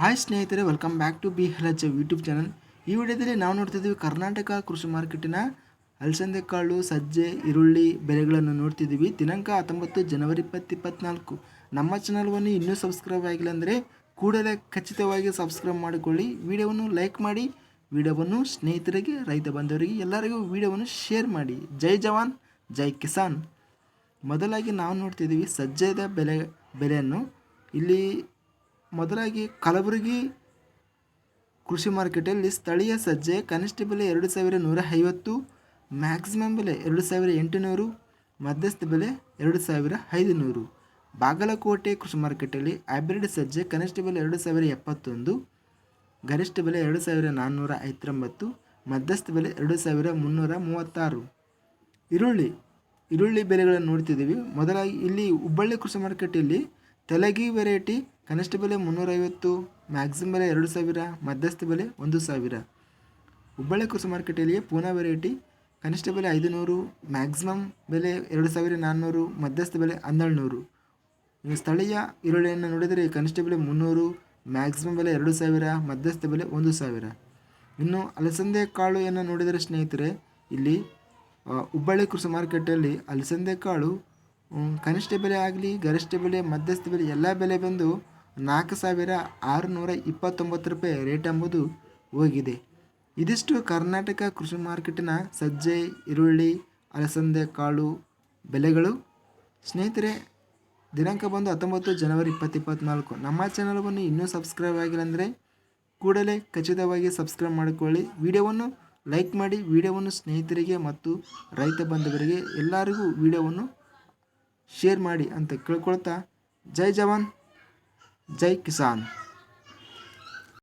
Hi ಸ್ನೇಹಿತರೆ welcome back to B ಹಲಜ್ YouTube channel ಈ ವಿಡಿಯೋದಲ್ಲಿ ನಾವು ನೋಡ್ತಿದ್ದೀವಿ ಕರ್ನಾಟಕ ಕೃಷಿ ಮಾರ್ಕೆಟಿನ ಅಲಸಂದೆ ಕಾಳು ಸಜ್ಜೆ, ಈರುಳ್ಳಿ ಬೆಲೆಗಳನ್ನು ನೋಡ್ತಿದ್ದೀವಿ. ದಿನಾಂಕ ಹತ್ತೊಂಬತ್ತು ಜನವರಿ ಇಪ್ಪತ್ತು ಇಪ್ಪತ್ನಾಲ್ಕು. ನಮ್ಮ ಚಾನಲ್ವನ್ನು ಇನ್ನೂ ಸಬ್ಸ್ಕ್ರೈಬ್ ಆಗಿಲ್ಲ ಅಂದರೆ ಕೂಡಲೇ ಖಚಿತವಾಗಿ ಸಬ್ಸ್ಕ್ರೈಬ್ ಮಾಡಿಕೊಳ್ಳಿ. ವಿಡಿಯೋವನ್ನು ಲೈಕ್ ಮಾಡಿ. ವಿಡಿಯೋವನ್ನು ಸ್ನೇಹಿತರಿಗೆ, ರೈತ ಬಂಧವರಿಗೆ, ಎಲ್ಲರಿಗೂ ವಿಡಿಯೋವನ್ನು ಶೇರ್ ಮಾಡಿ. ಜೈ ಜವಾನ್, ಜೈ ಕಿಸಾನ್. ಮೊದಲಾಗಿ ನಾವು ನೋಡ್ತಿದ್ದೀವಿ ಸಜ್ಜೆದ ಬೆಲೆ, ಬೆಲೆಯನ್ನು. ಇಲ್ಲಿ ಮೊದಲಾಗಿ ಕಲಬುರಗಿ ಕೃಷಿ ಮಾರ್ಕೆಟಲ್ಲಿ ಸ್ಥಳೀಯ ಸಜ್ಜೆ ಕನಿಷ್ಠ ಬೆಲೆ ಎರಡು ಸಾವಿರ ನೂರ ಐವತ್ತು ಮ್ಯಾಕ್ಸಿಮಮ್ ಬೆಲೆ ಎರಡು ಸಾವಿರ ಎಂಟುನೂರು, ಮಧ್ಯಸ್ಥ ಬೆಲೆ ಎರಡು ಸಾವಿರ ಐದುನೂರು. ಬಾಗಲಕೋಟೆ ಕೃಷಿ ಮಾರ್ಕೆಟಲ್ಲಿ ಹೈಬ್ರಿಡ್ ಸಜ್ಜೆ ಕನಿಷ್ಠ ಬೆಲೆ ಎರಡು ಸಾವಿರ ಎಪ್ಪತ್ತೊಂದು, ಗರಿಷ್ಠ ಬೆಲೆ ಎರಡು ಸಾವಿರ ನಾನ್ನೂರ ಐವತ್ತೊಂಬತ್ತು, ಮಧ್ಯಸ್ಥ ಬೆಲೆ ಎರಡು ಸಾವಿರ ಮುನ್ನೂರ ಮೂವತ್ತಾರು. ಈರುಳ್ಳಿ ಈರುಳ್ಳಿ ಬೆಲೆಗಳನ್ನು ನೋಡ್ತಿದ್ದೀವಿ. ಮೊದಲಾಗಿ ಇಲ್ಲಿ ಹುಬ್ಬಳ್ಳಿ ಕೃಷಿ ಮಾರ್ಕೆಟಲ್ಲಿ ತೆಲಗಿ ವೆರೈಟಿ ಕನಿಷ್ಠ ಬೆಲೆ ಮುನ್ನೂರೈವತ್ತು ಮ್ಯಾಕ್ಸಿಮಮ್ ಬೆಲೆ ಎರಡು ಸಾವಿರ, ಮಧ್ಯಸ್ಥ ಬೆಲೆ ಒಂದು ಸಾವಿರ. ಹುಬ್ಬಳ್ಳಿ ಕೃಷಿ ಮಾರ್ಕೆಟಲ್ಲಿಯೇ ಪೂನಾ ವೆರೈಟಿ ಕನಿಷ್ಠ ಬೆಲೆ ಐದುನೂರು ಮ್ಯಾಕ್ಸಿಮಮ್ ಬೆಲೆ ಎರಡು ಸಾವಿರ ನಾನ್ನೂರು, ಮಧ್ಯಸ್ಥ ಬೆಲೆ ಹನ್ನೆರಡು ನೂರು ನೀವು ಸ್ಥಳೀಯ ಈರುಳ್ಳಿಯನ್ನು ನೋಡಿದರೆ ಕನಿಷ್ಠ ಬೆಲೆ ಮುನ್ನೂರು ಮ್ಯಾಕ್ಸಿಮಮ್ ಬೆಲೆ ಎರಡು ಸಾವಿರ, ಮಧ್ಯಸ್ಥ ಬೆಲೆ ಒಂದು ಸಾವಿರ. ಇನ್ನು ಅಲಸಂದೆ ಕಾಳುಯನ್ನು ನೋಡಿದರೆ ಸ್ನೇಹಿತರೆ, ಇಲ್ಲಿ ಹುಬ್ಬಳ್ಳಿ ಕೃಷಿ ಮಾರ್ಕೆಟಲ್ಲಿ ಅಲಸಂದೆ ಕಾಳು ಕನಿಷ್ಠ ಬೆಲೆ ಆಗಲಿ, ಗರಿಷ್ಠ ಬೆಲೆ, ಮಧ್ಯಸ್ಥ ಬೆಲೆ, ಎಲ್ಲ ಬೆಲೆ ಬಂದು ನಾಲ್ಕು ಸಾವಿರ ಆರುನೂರ ಇಪ್ಪತ್ತೊಂಬತ್ತು ರೂಪಾಯಿ ರೇಟ್ ಎಂಬುದು ಹೋಗಿದೆ. ಇದಿಷ್ಟು ಕರ್ನಾಟಕ ಕೃಷಿ ಮಾರ್ಕೆಟಿನ ಸಜ್ಜೆ, ಈರುಳ್ಳಿ, ಅಲಸಂದೆ, ಕಾಳು ಬೆಲೆಗಳು. ಸ್ನೇಹಿತರೆ, ದಿನಾಂಕ ಬಂದು ಹತ್ತೊಂಬತ್ತು ಜನವರಿ ಇಪ್ಪತ್ತು ಇಪ್ಪತ್ತ್ನಾಲ್ಕು ನಮ್ಮ ಚಾನಲ್ವನ್ನು ಇನ್ನೂ ಸಬ್ಸ್ಕ್ರೈಬ್ ಆಗಿಲ್ಲ ಕೂಡಲೇ ಖಚಿತವಾಗಿ ಸಬ್ಸ್ಕ್ರೈಬ್ ಮಾಡಿಕೊಳ್ಳಿ. ವಿಡಿಯೋವನ್ನು ಲೈಕ್ ಮಾಡಿ, ವಿಡಿಯೋವನ್ನು ಸ್ನೇಹಿತರಿಗೆ ಮತ್ತು ರೈತ ಬಾಂಧವರಿಗೆ ಎಲ್ಲರಿಗೂ ವಿಡಿಯೋವನ್ನು ಶೇರ್ ಮಾಡಿ ಅಂತ ಕೇಳ್ಕೊಳ್ತಾ, ಜೈ ಜವಾನ್. ಜೈ ಕಿಸಾನ್